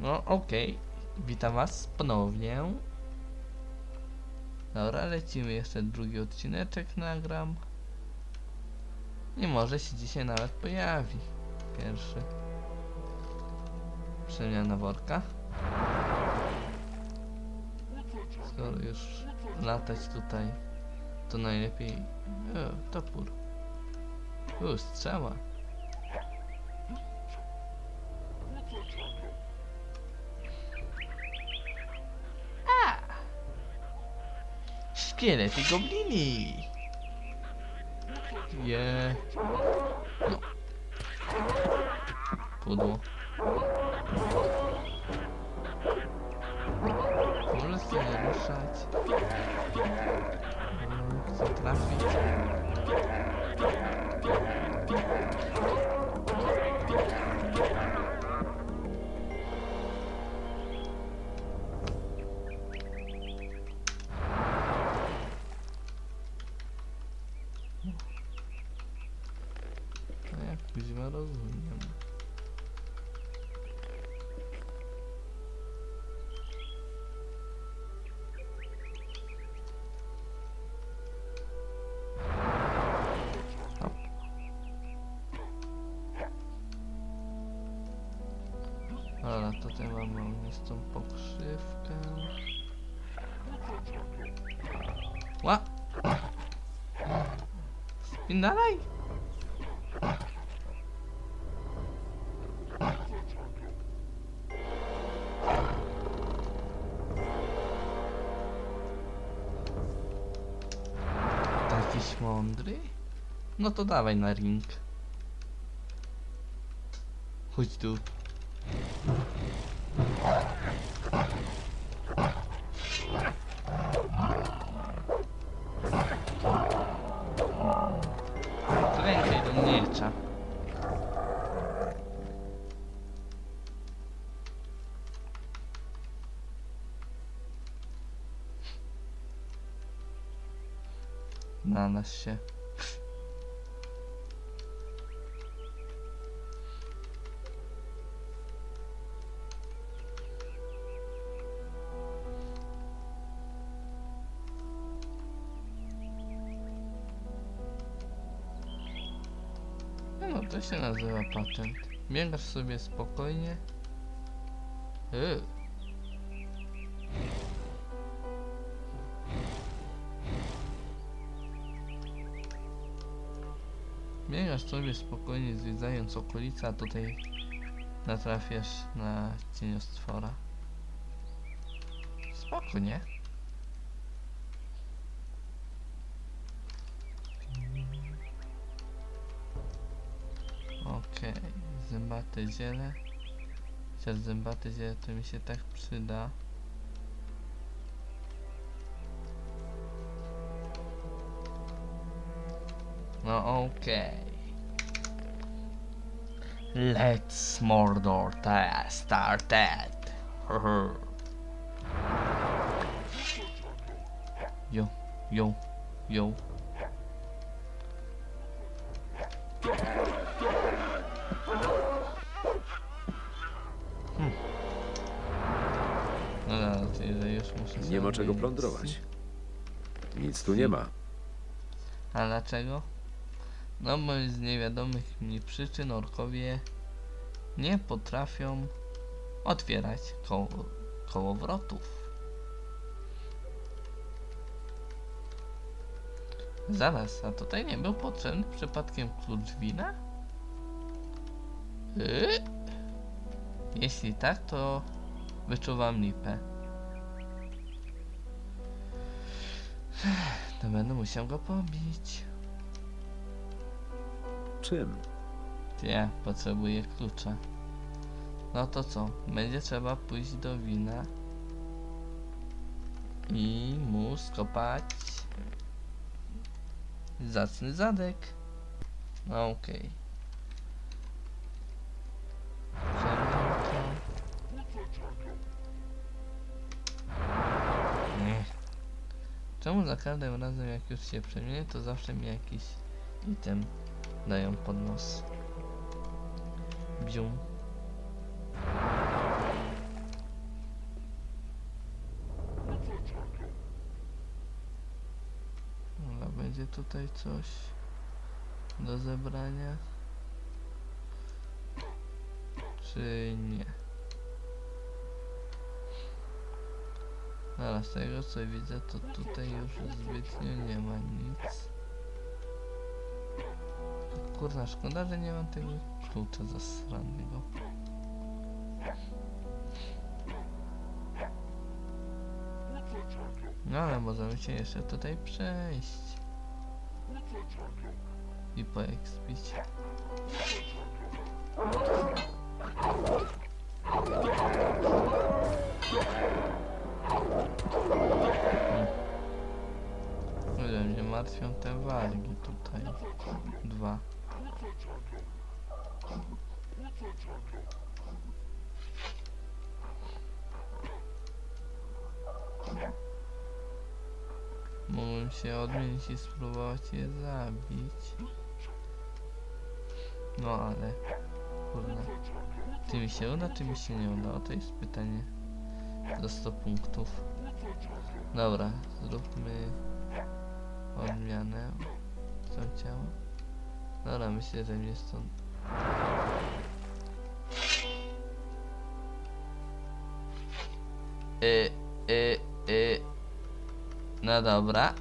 No okej, witam was ponownie. Dobra, lecimy jeszcze drugi odcineczek nagram. Nie może się dzisiaj nawet pojawi. Pierwszy. Przemiana worka. Skoro już latać tutaj, to najlepiej... O, topór. U, strzała. Szkielety goblini! Je. No. Pudło. Może się nie ruszać. Chcę trafić. Ognistą pokrzywkę. Ła! Spindalaj! Mądry? No to dawaj na ring. Chodź tu. Klękaj do miecza. Na nas się. No to się nazywa patent. Biegasz sobie spokojnie. Yy. Biegasz sobie spokojnie zwiedzając okolice, a tutaj natrafiasz na cieniostwora. Spoko, nie? Okej, zębate ziele. Chociaż zębate ziele to mi się tak przyda. No okej. Let's Mordor ta started. yo, yo, yo. Nie ma czego plądrować. Nic tu nie ma. A dlaczego? No bo z niewiadomych mi przyczyn orkowie nie potrafią otwierać koło, kołowrotów. Zaraz, a tutaj nie był potrzebny przypadkiem klucz wina? Yy? Jeśli tak, to wyczuwam lipę. To będę musiał go pobić. Czym? Ja potrzebuję klucza. No to co? Będzie trzeba pójść do wina i mu skopać zacny zadek. No okej. Przemianka. Czemu za każdym razem jak już się przemienię, to zawsze mi jakiś item dają pod nos? Bzium. Dobra, będzie tutaj coś do zebrania. Czy nie? Dobra, z tego co widzę, to tutaj już zbytnio nie ma nic. Kurna, szkoda, że nie mam tego klucza zasranego. No ale możemy się jeszcze tutaj przejść. I poekspić. Martwią te wargi tutaj. Dwa. Mógłbym się odmienić i spróbować je zabić. No ale... Kurde. Czy mi się uda, czy mi się nie uda? O to jest pytanie. Za 100 punktów. Dobra, zróbmy odmianę. Co ciało? Dobra, myślę, że mnie stąd... Y, y, y. No dobra.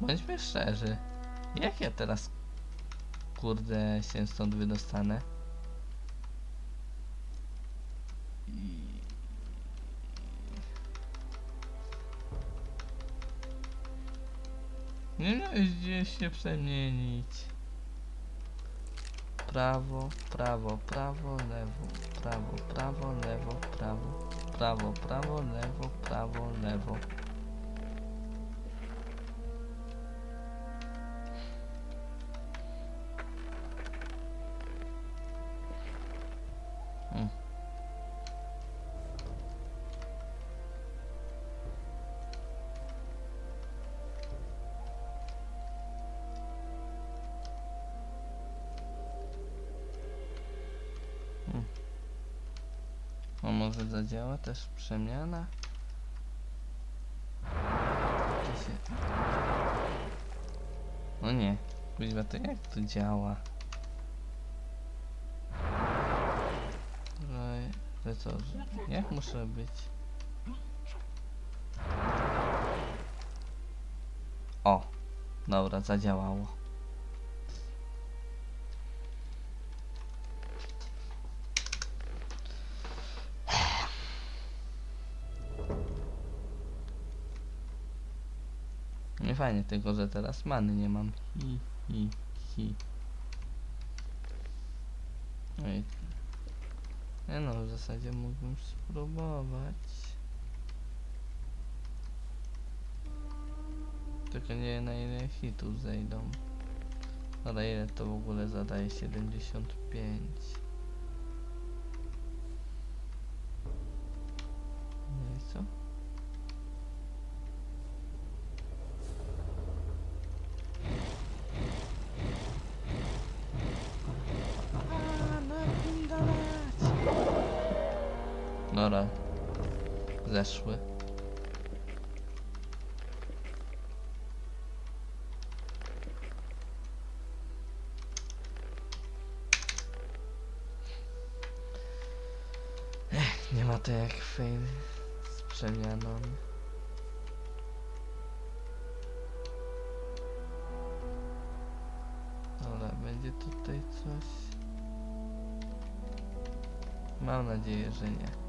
Bądźmy szczerzy. Jak ja teraz kurde się stąd wydostanę? Nie miałeś gdzieś się przemienić. Prawo, prawo, prawo, lewo, prawo, prawo, lewo, prawo, prawo, prawo, lewo, prawo, lewo. Może zadziała też przemiana? No nie, kuźwa, to jak to działa? Że co, jak muszę być? O, dobra, zadziałało. Nie fajnie, tylko że teraz many nie mam. Hi, hi, hi. Oj. Nie no, w zasadzie mógłbym spróbować. Tylko nie na ile hitów zejdą. Ale ile to w ogóle zadaje? 75. Dobra. Zeszły. Ech, nie ma to jak fail z przemianą. Dobra, będzie tutaj coś. Mam nadzieję, że nie.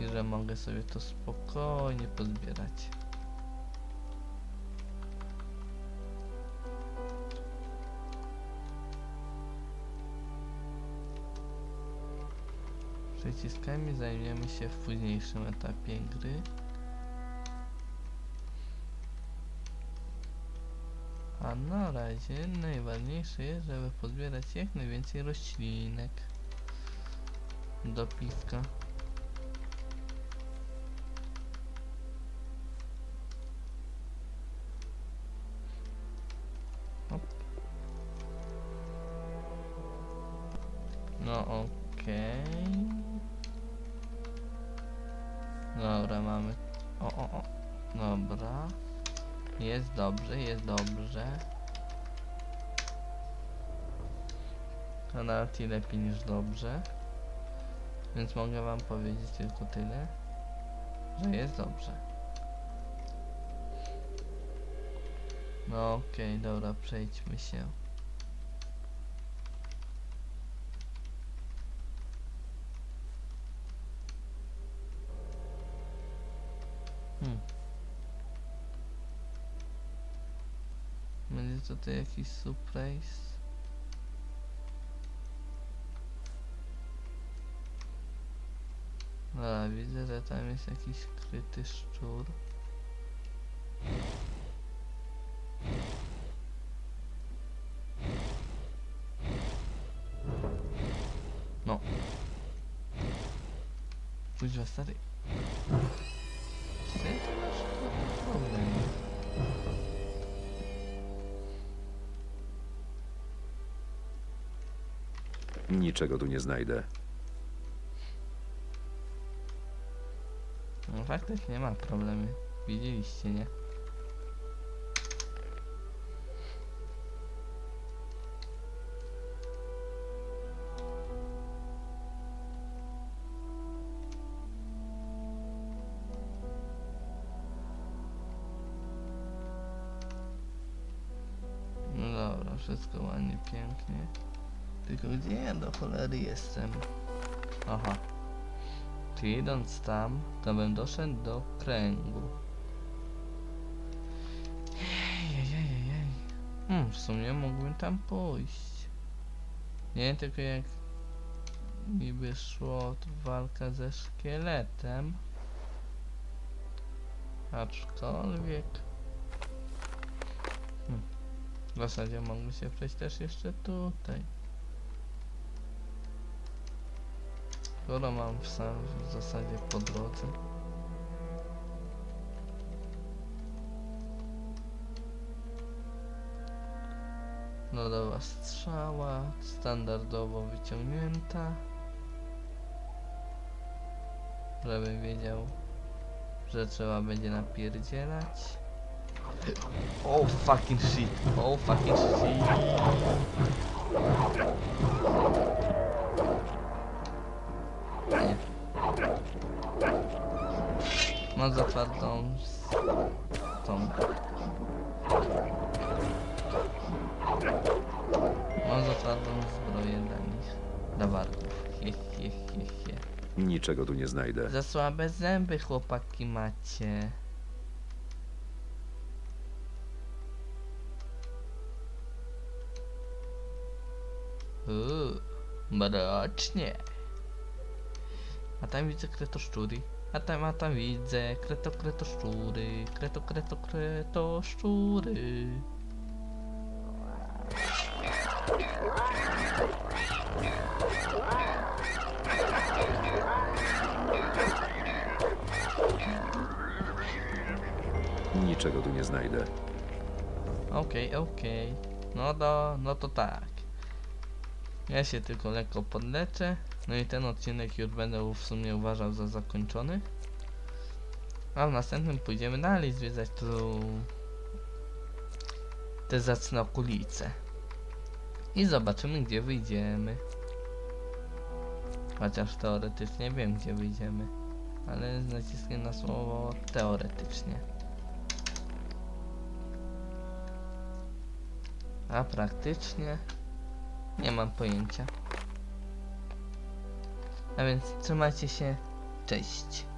I że mogę sobie to spokojnie pozbierać. Przyciskami zajmiemy się w późniejszym etapie gry. A na razie najważniejsze jest, żeby pozbierać jak najwięcej roślinek do piwka. O, o. Dobra. Jest dobrze, jest dobrze. A nawet i lepiej niż dobrze. Więc mogę wam powiedzieć tylko tyle, że jest dobrze. No okej, dobra, przejdźmy się. Hmm. Będzie tutaj jakiś surprise? Dobra, widzę, że tam jest jakiś kryty szczur. No. Kuźwa Niczego tu nie znajdę. No faktycznie nie ma problemu. Widzieliście, nie? No dobra, wszystko ładnie, pięknie. Tylko gdzie ja do cholery jestem? Aha. Czy idąc tam, to bym doszedł do kręgu. Ejejejej. Hmm, w sumie mógłbym tam pójść. Nie tylko jak mi by szło walka ze szkieletem. Aczkolwiek... Hmm. W zasadzie mogły się przejść też jeszcze tutaj. Skoro mam w, sam, w zasadzie po drodze. Lodowa strzała, standardowo wyciągnięta. Żebym wiedział, że trzeba będzie napierdzielać. Oh fucking shit, oh fucking shit. Ma za twardą tą. Ma za twardą zbroję dla nich. Dla warków. He, he, he, he. Niczego tu nie znajdę. Za słabe zęby chłopaki macie. Uuu, mrocznie. A tam widzę kretoszczury. A tam, a tam widzę kreto, kretoszczury. Kreto, kreto, kretoszczury. Niczego tu nie znajdę. Okej, okej. No do, no to tak. Ja się tylko lekko podleczę. No i ten odcinek już będę w sumie uważał za zakończony. A w następnym pójdziemy dalej zwiedzać tu te zacne okolice. I zobaczymy gdzie wyjdziemy. Chociaż teoretycznie wiem gdzie wyjdziemy. Ale z naciskiem na słowo teoretycznie. A praktycznie nie mam pojęcia. A więc trzymajcie się. Cześć.